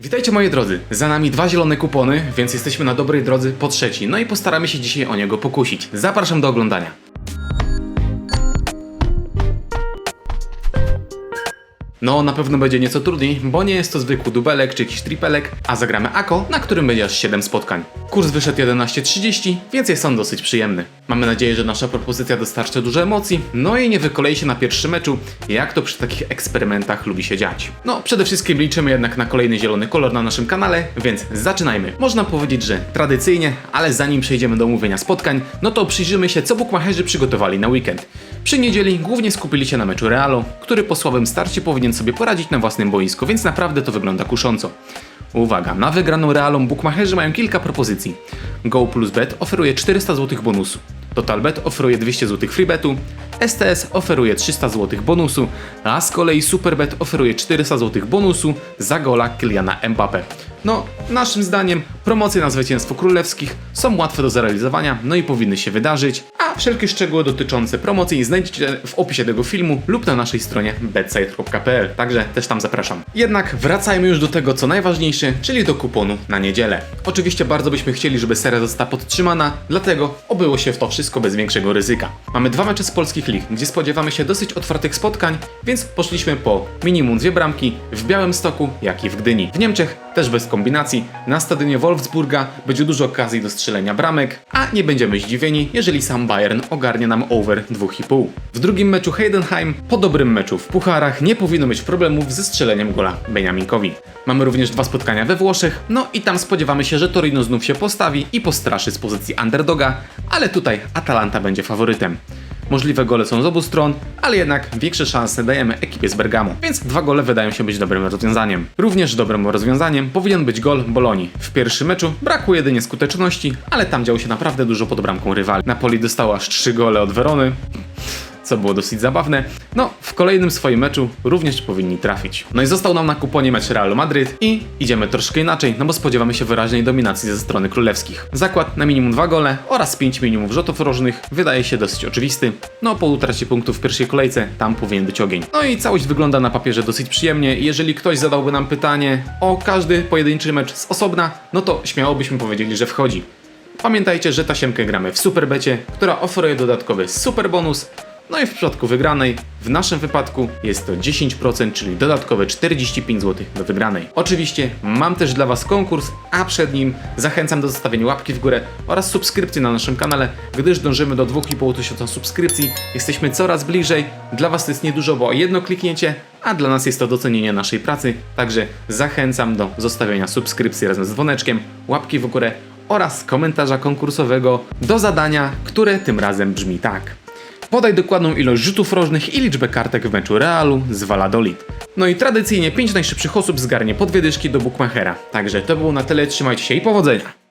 Witajcie moi drodzy, za nami dwa zielone kupony, więc jesteśmy na dobrej drodze po trzeci, no i postaramy się dzisiaj o niego pokusić. Zapraszam do oglądania. No, na pewno będzie nieco trudniej, bo nie jest to zwykły dubelek czy jakiś tripelek, a zagramy AKO, na którym będzie aż 7 spotkań. Kurs wyszedł 11.30, więc jest on dosyć przyjemny. Mamy nadzieję, że nasza propozycja dostarczy dużo emocji, no i nie wykolei się na pierwszym meczu, jak to przy takich eksperymentach lubi się dziać. No, przede wszystkim liczymy jednak na kolejny zielony kolor na naszym kanale, więc zaczynajmy. Można powiedzieć, że tradycyjnie, ale zanim przejdziemy do omówienia spotkań, no to przyjrzymy się, co bukmacherzy przygotowali na weekend. Przy niedzieli głównie skupili się na meczu Realu, który po słabym starcie powinien sobie poradzić na własnym boisku, więc naprawdę to wygląda kusząco. Uwaga, na wygraną Realą bukmacherzy mają kilka propozycji. Go plus Bet oferuje 400 zł bonusu. TotalBet oferuje 200 zł freebetu, STS oferuje 300 zł bonusu, a z kolei Superbet oferuje 400 zł bonusu za gola Kyliana Mbappe. No, naszym zdaniem promocje na zwycięstwo królewskich są łatwe do zrealizowania, no i powinny się wydarzyć, a wszelkie szczegóły dotyczące promocji znajdziecie w opisie tego filmu lub na naszej stronie betsite.pl, także też tam zapraszam. Jednak wracajmy już do tego, co najważniejsze, czyli do kuponu na niedzielę. Oczywiście bardzo byśmy chcieli, żeby seria została podtrzymana, dlatego obyło się w to wszystko bez większego ryzyka. Mamy dwa mecze z polskich gdzie spodziewamy się dosyć otwartych spotkań, więc poszliśmy po minimum dwie bramki w Białymstoku, jak i w Gdyni. W Niemczech też bez kombinacji, na stadionie Wolfsburga będzie dużo okazji do strzelenia bramek, a nie będziemy zdziwieni, jeżeli sam Bayern ogarnie nam over 2,5. W drugim meczu Heidenheim, po dobrym meczu w pucharach, nie powinno mieć problemów ze strzeleniem gola Benjaminkowi. Mamy również dwa spotkania we Włoszech, no i tam spodziewamy się, że Torino znów się postawi i postraszy z pozycji underdoga, ale tutaj Atalanta będzie faworytem. Możliwe gole są z obu stron, ale jednak większe szanse dajemy ekipie z Bergamo, więc dwa gole wydają się być dobrym rozwiązaniem. Również dobrym rozwiązaniem powinien być gol Bolonii. W pierwszym meczu brakło jedynie skuteczności, ale tam działo się naprawdę dużo pod bramką rywali. Napoli dostała aż 3 gole od Werony, co było dosyć zabawne. No, w kolejnym swoim meczu również powinni trafić. No i został nam na kuponie mecz Realu Madryt i idziemy troszkę inaczej, no bo spodziewamy się wyraźnej dominacji ze strony królewskich. Zakład na minimum 2 gole oraz 5 minimum rzutów rożnych wydaje się dosyć oczywisty. No, po utracie punktów w pierwszej kolejce tam powinien być ogień. No i całość wygląda na papierze dosyć przyjemnie jeżeli ktoś zadałby nam pytanie o każdy pojedynczy mecz z osobna, no to śmiało byśmy powiedzieli, że wchodzi. Pamiętajcie, że tasiemkę gramy w Superbecie, która oferuje dodatkowy super bonus. No i w przypadku wygranej, w naszym wypadku jest to 10%, czyli dodatkowe 45 zł do wygranej. Oczywiście mam też dla Was konkurs, a przed nim zachęcam do zostawienia łapki w górę oraz subskrypcji na naszym kanale, gdyż dążymy do 2,5 tysiąca subskrypcji. Jesteśmy coraz bliżej. Dla Was to jest niedużo, bo jedno kliknięcie, a dla nas jest to docenienie naszej pracy. Także zachęcam do zostawienia subskrypcji razem z dzwoneczkiem, łapki w górę oraz komentarza konkursowego do zadania, które tym razem brzmi tak. Podaj dokładną ilość rzutów rożnych i liczbę kartek w meczu Realu z Valladolid. No i tradycyjnie 5 najszybszych osób zgarnie podwie dyszki do Bookmachera. Także to było na tyle, trzymajcie się i powodzenia!